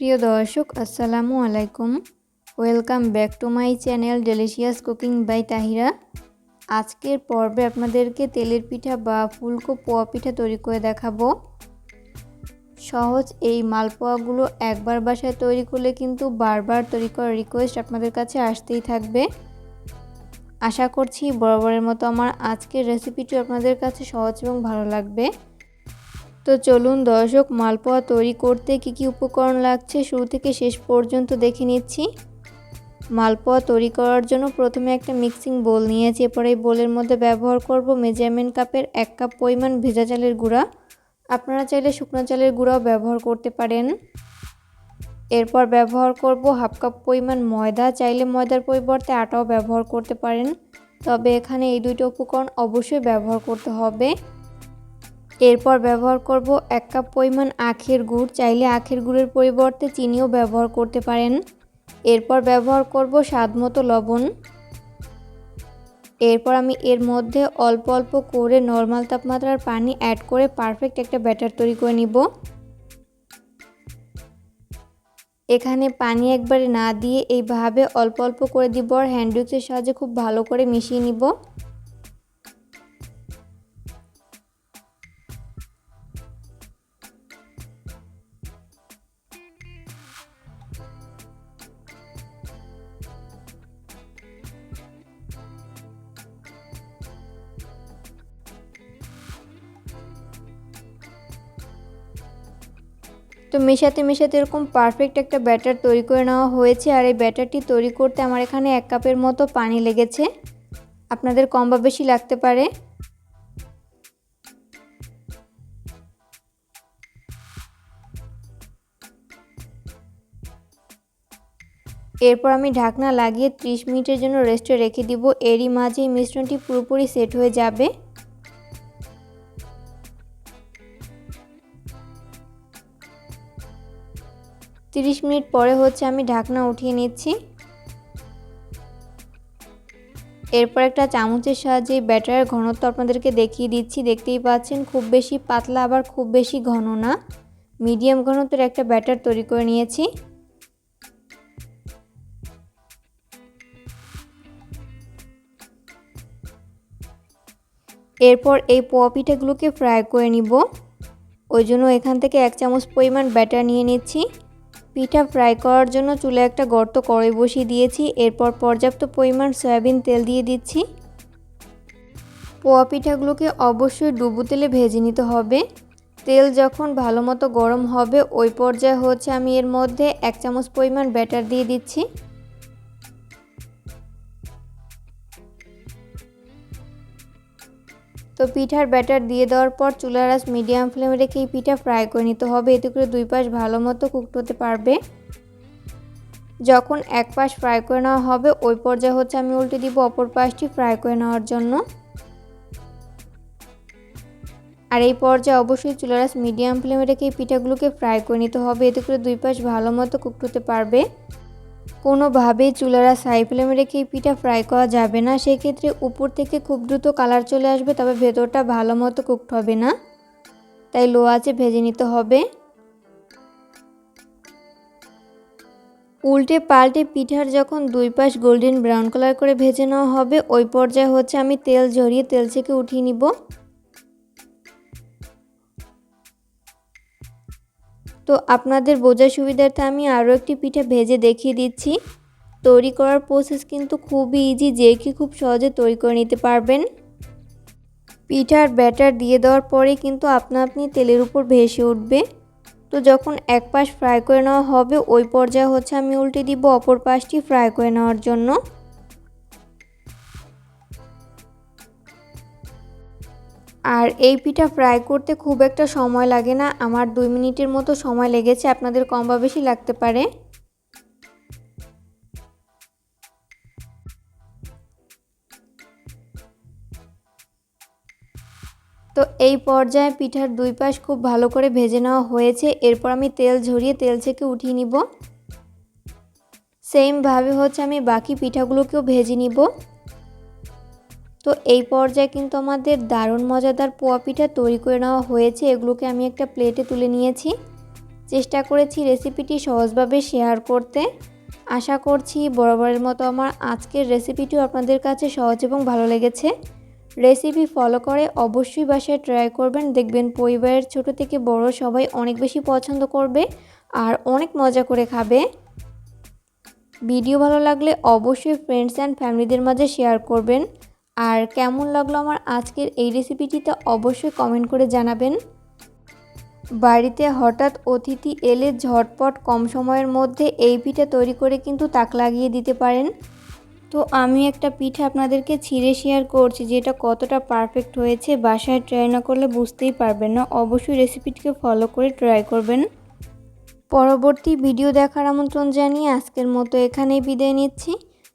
প্রিয় দর্শক, আসসালামু আলাইকুম। Welcome back to my channel delicious cooking by Tahira আজকের পর্বে আপনাদেরকে তেলের পিঠা বা ফুলকো পোয়া পিঠা তৈরি করে দেখাবো। সহজ এই মালপোয়াগুলো একবার বাসায় তৈরি করলে কিন্তু বারবার তৈরি করার রিকোয়েস্ট আপনাদের কাছে আসতেই থাকবে। আশা করছি বরাবরের মতো আমার আজকের রেসিপিটি আপনাদের কাছে সহজ এবং ভালো লাগবে। তো চলুন দর্শক, মালপোয়া তৈরি করতে কি কি উপকরণ লাগছে শুরু থেকে শেষ পর্যন্ত দেখে নিচ্ছি। মালপোয়া তৈরি করার জন্য প্রথমে একটা মিক্সিং বোল নিয়েছি, এরপরে এই বোলের মধ্যে ব্যবহার করব মেজারমেন্ট কাপের এক কাপ পরিমাণ ভেজা চালের গুঁড়া। আপনারা চাইলে শুকনো চালের গুঁড়াও ব্যবহার করতে পারেন। এরপর ব্যবহার করব হাফ কাপ পরিমাণ ময়দা, চাইলে ময়দার পরিবর্তে আটাও ব্যবহার করতে পারেন। তবে এখানে এই দুইটা উপকরণ অবশ্যই ব্যবহার করতে হবে। এরপর ব্যবহার করব এক কাপ পরিমাণ আখের গুড়। চাইলে আখের গুড়ের পরিবর্তে চিনিও ব্যবহার করতে পারেন। এরপর ব্যবহার করব স্বাদ মতো লবণ। এরপর আমি এর মধ্যে অল্প অল্প করে নর্মাল তাপমাত্রার পানি অ্যাড করে পারফেক্ট একটা ব্যাটার তৈরি করে নিব। এখানে পানি একবারে না দিয়ে এইভাবে অল্প অল্প করে দিব আর হ্যান্ড সাহায্যে খুব ভালো করে মিশিয়ে নিব। তো মেশাতে মেশাতে এরকম পারফেক্ট একটা ব্যাটার তৈরি করে নেওয়া হয়েছে। আর এই ব্যাটারটি তৈরি করতে আমার এখানে এক কাপের মতো পানি লেগেছে। আপনাদের কম বা বেশি লাগতে পারে। এরপর আমি ঢাকনা লাগিয়ে 30 মিনিটের জন্য রেস্টে রেখে দিব। এরই মাঝে মিশ্রণটি পুরোপুরি সেট হয়ে যাবে। তিরিশ মিনিট পরে হচ্ছে আমি ঢাকনা উঠিয়ে নিচ্ছি। এরপর একটা চামচের সাহায্যে ব্যাটারের ঘনত্ব আপনাদেরকে দেখিয়ে দিচ্ছি। দেখতেই পাচ্ছেন, খুব বেশি পাতলা আবার খুব বেশি ঘন না। মিডিয়াম ঘনত্বের একটা ব্যাটার তৈরি করে নিয়েছি। এরপর এই পোয়া পিঠাগুলোকে ফ্রাই করে নিব। ওই জন্য এখান থেকে এক চামচ পরিমাণ ব্যাটার নিয়ে নিচ্ছি। পিঠা ফ্রাই করার জন্য চুলে একটা গর্ত কড়াই বসিয়ে দিয়েছি। এরপর পর্যাপ্ত পরিমাণ সয়াবিন তেল দিয়ে দিচ্ছি। পোয়া পিঠাগুলোকে অবশ্যই ডুবু তেলে ভেজে নিতে হবে। তেল যখন ভালো মতো গরম হবে, ওই পর্যায়ে হচ্ছে আমি এর মধ্যে এক চামচ পরিমাণ ব্যাটার দিয়ে দিচ্ছি। তো পিঠার ব্যাটার দিয়ে দেওয়ার পর চুলার আস মিডিয়াম ফ্লেমে রেখে এই পিঠা ফ্রাই করে নিতে হবে। এতে করে দুই পাশ ভালো মতো কুকড হতে পারবে। যখন এক পাশ ফ্রাই করে নেওয়া হবে, ওই পর্যায়ে হচ্ছে আমি উল্টে দিব অপর পাশটি ফ্রাই করে নেওয়ার জন্য। আর এই পর্যায়ে অবশ্যই চুলার আস মিডিয়াম ফ্লেমে রেখে এই পিঠাগুলোকে ফ্রাই করে নিতে হবে। এতে করে দুই পাশ ভালো মতো কুকড হতে পারবে। কোনোভাবেই চুলারা সাই ফ্লেমে রেখে পিঠা ফ্রাই করা যাবে না? সেক্ষেত্রে উপর থেকে খুব দ্রুত কালার চলে আসবে, তবে ভেতরটা ভালো মতো কুকড হবে না। তাই লো আছে ভেজে নিতে হবে। উল্টে পাল্টে পিঠার যখন দুই পাশ গোল্ডেন ব্রাউন কালার করে ভেজে নেওয়া হবে, ওই পর্যায়ে হচ্ছে আমি তেল ঝরিয়ে তেল থেকে উঠিয়ে নিব। তো আপনাদের বোঝার সুবিধার্থে আমি আরও একটি পিঠা ভেজে দেখিয়ে দিচ্ছি। তৈরি করার প্রসেস কিন্তু খুবই ইজি যে কি খুব সহজে তৈরি করে নিতে পারবেন। পিঠার ব্যাটার দিয়ে দেওয়ার পরে কিন্তু আপনা আপনি তেলের উপর ভেসে উঠবে। তো যখন এক পাশ ফ্রাই করে নেওয়া হবে, ওই পর্যায়ে হচ্ছে আমি উল্টে দিব অপর পাশটি ফ্রাই করে নেওয়ার জন্য। আর এই পিঠা ফ্রাই করতে খুব একটা সময় লাগে না। আমার দুই মিনিটের মতো সময় লেগেছে, আপনাদের কম বা বেশি লাগতে পারে। তো এই পর্যায়ে পিঠার দুই পাশ খুব ভালো করে ভেজে নেওয়া হয়েছে। এরপর আমি তেল ঝরিয়ে তেল থেকে উঠিয়ে নিব। সেমভাবে হচ্ছে আমি বাকি পিঠাগুলোকেও ভেজে নিব। তো এই পর্যায়ে কিন্তু আমাদের দারুণ মজাদার পোয়া পিঠা তৈরি করে নেওয়া হয়েছে। এগুলোকে আমি একটা প্লেটে তুলে নিয়েছি। চেষ্টা করেছি রেসিপিটি সহজভাবে শেয়ার করতে। আশা করছি বরাবরের মতো আমার আজকের রেসিপিটিও আপনাদের কাছে সহজ এবং ভালো লেগেছে। রেসিপি ফলো করে অবশ্যই বাসায় ট্রাই করবেন। দেখবেন পরিবারের ছোট থেকে বড় সবাই অনেক বেশি পছন্দ করবে আর অনেক মজা করে খাবে। ভিডিও ভালো লাগলে অবশ্যই ফ্রেন্ডস অ্যান্ড ফ্যামিলিদের মাঝে শেয়ার করবেন। আর কেমন লাগল আমার আজকের এই রেসিপিটিতে অবশ্যই কমেন্ট করে জানাবেন। বাড়িতে হঠাৎ অতিথি এলে ঝটপট কম সময়ের মধ্যে এই পিঠা তৈরি করে কিন্তু তাক লাগিয়ে দিতে পারেন। তো আমি একটা পিঠা আপনাদেরকে ছিঁড়ে শেয়ার করছি, যেটা কতটা পারফেক্ট হয়েছে, বাসায় ট্রাই না করলে বুঝতেই পারবেন না। অবশ্যই রেসিপিটিকে ফলো করে ট্রাই করবেন। পরবর্তী ভিডিও দেখার আমন্ত্রণ জানিয়ে আজকের মতো এখানেই বিদায় নিচ্ছি।